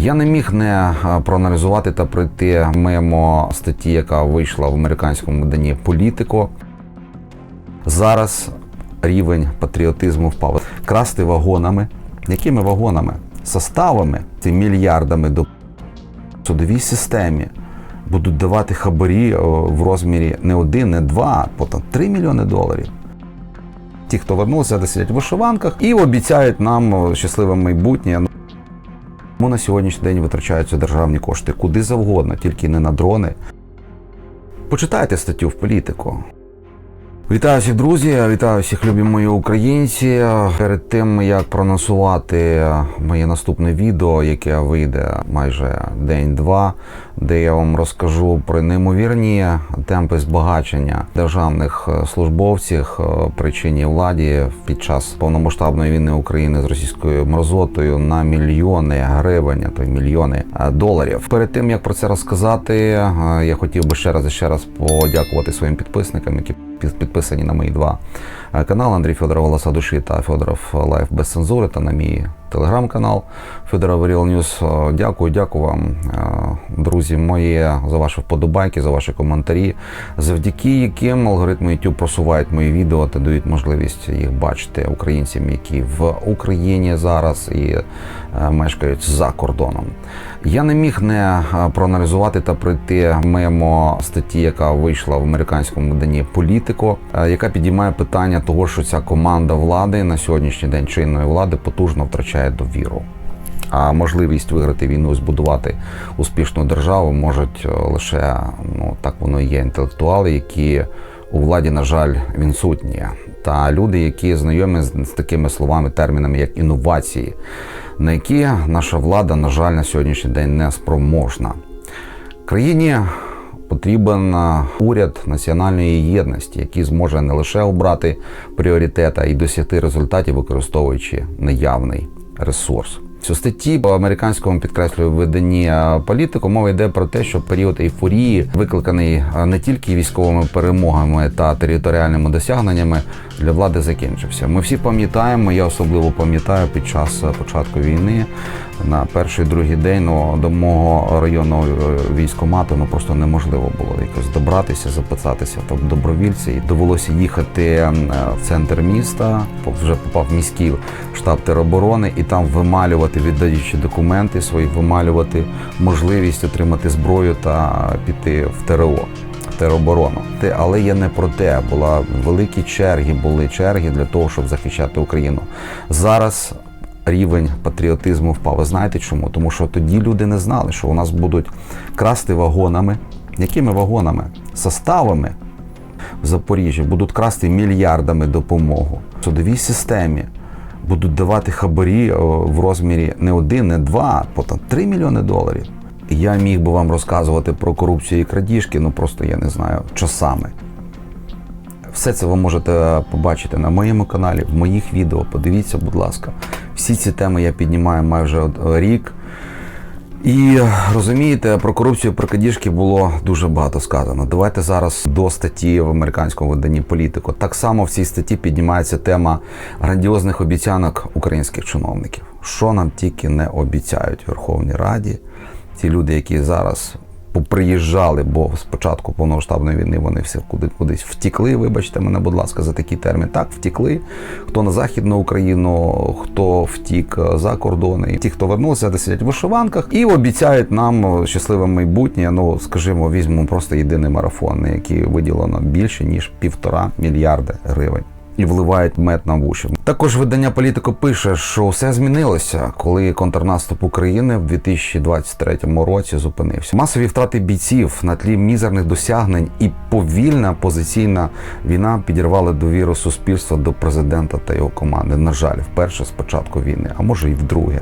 Я не міг не е, проаналізувати та пройти мимо статті, яка вийшла в американському виданні Політико. Зараз рівень патріотизму впав. Красти вагонами. Якими вагонами? Составами, цими мільярдами до судовій системі будуть давати хабарі в розмірі не один, не два, потім 3 мільйони доларів. Ті, хто вернувся, де сидять в вишиванках і обіцяють нам щасливе майбутнє. Тому на сьогоднішній день витрачаються державні кошти куди завгодно, тільки не на дрони. Почитайте статтю в політику. Вітаю всіх друзі, вітаю всіх любі мої українці. Перед тим як проносувати моє наступне відео, яке вийде майже день-два, де я вам розкажу про неймовірні темпи збагачення державних службовців при чинній владі під час повномасштабної війни України з російською мразотою на мільйони гривень, а то й мільйони доларів. Перед тим як про це розказати, я хотів би ще раз і ще раз подякувати своїм підписникам, які підписані на мої два е, канали Андрій Федоров Голоса душі та Федоров Лайф без цензури та на мій телеграм-канал Федоров Real News. Е, Дякую, дякую вам, е, друзі мої, за ваші вподобайки, за ваші коментарі, завдяки яким алгоритми YouTube просувають мої відео та дають можливість їх бачити українцям, які в Україні зараз і е, мешкають за кордоном. Я не міг не проаналізувати та пройти мимо статті, яка вийшла в американському виданні Політико, яка підіймає питання того, що ця команда влади на сьогоднішній день чинної влади потужно втрачає довіру. А можливість виграти війну і збудувати успішну державу можуть е, лише ну так воно і є інтелектуали, які у владі, на жаль, відсутні, та люди, які знайомі з, такими словами, термінами, як інновації, на які наша влада, на жаль, на сьогоднішній день не спроможна. Країні потрібен е, уряд національної єдності, який зможе не лише обрати пріоритет, а й досягти результатів, використовуючи наявний ресурс. Цю статті по американському підкреслюю виданні політику мова йде про те, що період ейфорії викликаний не тільки військовими перемогами та територіальними досягненнями для влади закінчився. Ми всі пам'ятаємо, я особливо пам'ятаю під час початку війни на перший другий день ну, до мого районного е, військомату ну просто неможливо було якось добратися, записатися в добровільці. Довелося їхати е, в центр міста. Вже попав в міський штаб тероборони, і там вималювати, віддаючи документи свої, вималювати можливість отримати зброю та піти в ТРО. Тероборону. Те- Але я не про те. Була великі черги, були черги для того, щоб захищати Україну. Зараз рівень патріотизму впав. Ви знаєте чому? Тому що тоді люди не знали, що у нас будуть красти вагонами. Якими вагонами? Составами в Запоріжжі будуть красти мільярдами допомогу. В судовій системі будуть давати хабарі в розмірі не один, не два, а потім 3 мільйони доларів. Я міг би вам розказувати про корупцію і крадіжки, ну просто я не знаю часами. Все це ви можете побачити на моєму каналі, в моїх відео. Подивіться, будь ласка. Всі ці теми я піднімаю майже рік. І розумієте, про корупцію, про крадіжки було дуже багато сказано. Давайте зараз до статті в американському виданні політико. Так само в цій статті піднімається тема грандіозних обіцянок українських чиновників. Що нам тільки не обіцяють в Верховній Раді. Ті люди, які зараз поприїжджали, бо з початку повномасштабної війни вони всі куди кудись втікли. Вибачте мене, будь ласка, за такий термін. Так, втікли. Хто на Західну Україну, хто втік е, за кордони. Ті, хто вернувся, де сидять в вишиванках і обіцяють нам щасливе майбутнє. Ну, скажімо, візьмемо просто єдиний марафон, на який виділено більше ніж півтора мільярда гривень. І вливають мед на вуші. Також видання політико пише, що все змінилося, коли контрнаступ України в 2023 році зупинився. Масові втрати бійців на тлі мізерних досягнень і повільна позиційна війна підірвали довіру суспільства до президента та його команди. На жаль, вперше з початку війни, а може і вдруге.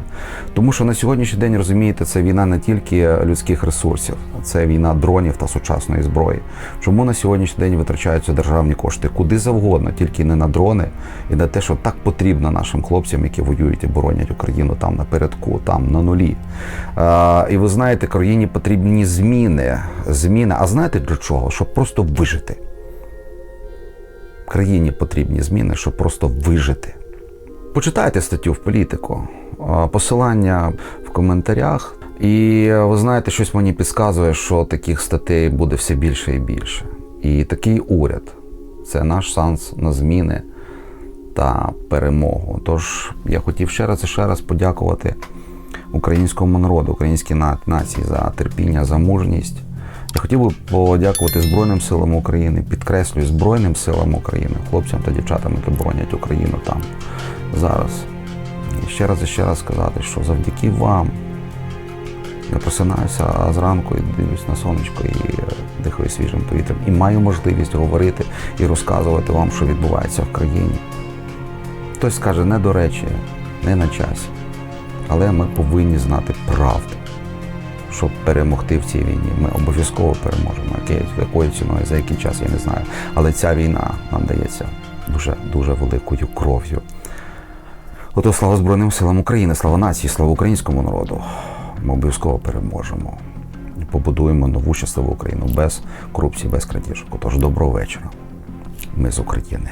Тому що на сьогоднішній день розумієте, це війна не тільки людських ресурсів, це війна дронів та сучасної зброї. Чому на сьогоднішній день витрачаються державні кошти куди завгодно, тільки не на дрони і на те, що так потрібно нашим хлопцям, які воюють і боронять Україну там напередку, там на нулі. А, і ви знаєте, країні потрібні зміни. Зміни. А знаєте для чого? Щоб просто вижити. Країні потрібні зміни, щоб просто вижити. Почитайте статтю в політику. Посилання в коментарях. І ви знаєте, щось мені підказує, що таких статей буде все більше і більше. І такий уряд це наш шанс на зміни та перемогу. Тож я хотів ще раз і ще раз подякувати українському народу, українській нації за терпіння, за мужність. Я хотів би подякувати Збройним силам України, підкреслюю Збройним силам України, хлопцям та дівчатам, які боронять Україну там зараз. І ще раз і ще раз сказати, що завдяки вам я просинаюся зранку і дивлюсь на сонечко і е, дихаю свіжим повітрям. І маю можливість говорити і розказувати вам, що відбувається в країні. Хтось скаже, не до речі, не на часі. Але ми повинні знати правду, щоб перемогти в цій війні. Ми обов'язково переможемо. Якою ціною, за який час, я не знаю. Але ця війна нам дається дуже дуже великою кров'ю. Ото слава Збройним силам України, слава нації, слава українському народу. Ми обов'язково переможемо. І побудуємо нову щасливу Україну без корупції, без крадіжок. Отож, доброго вечора. Ми з України.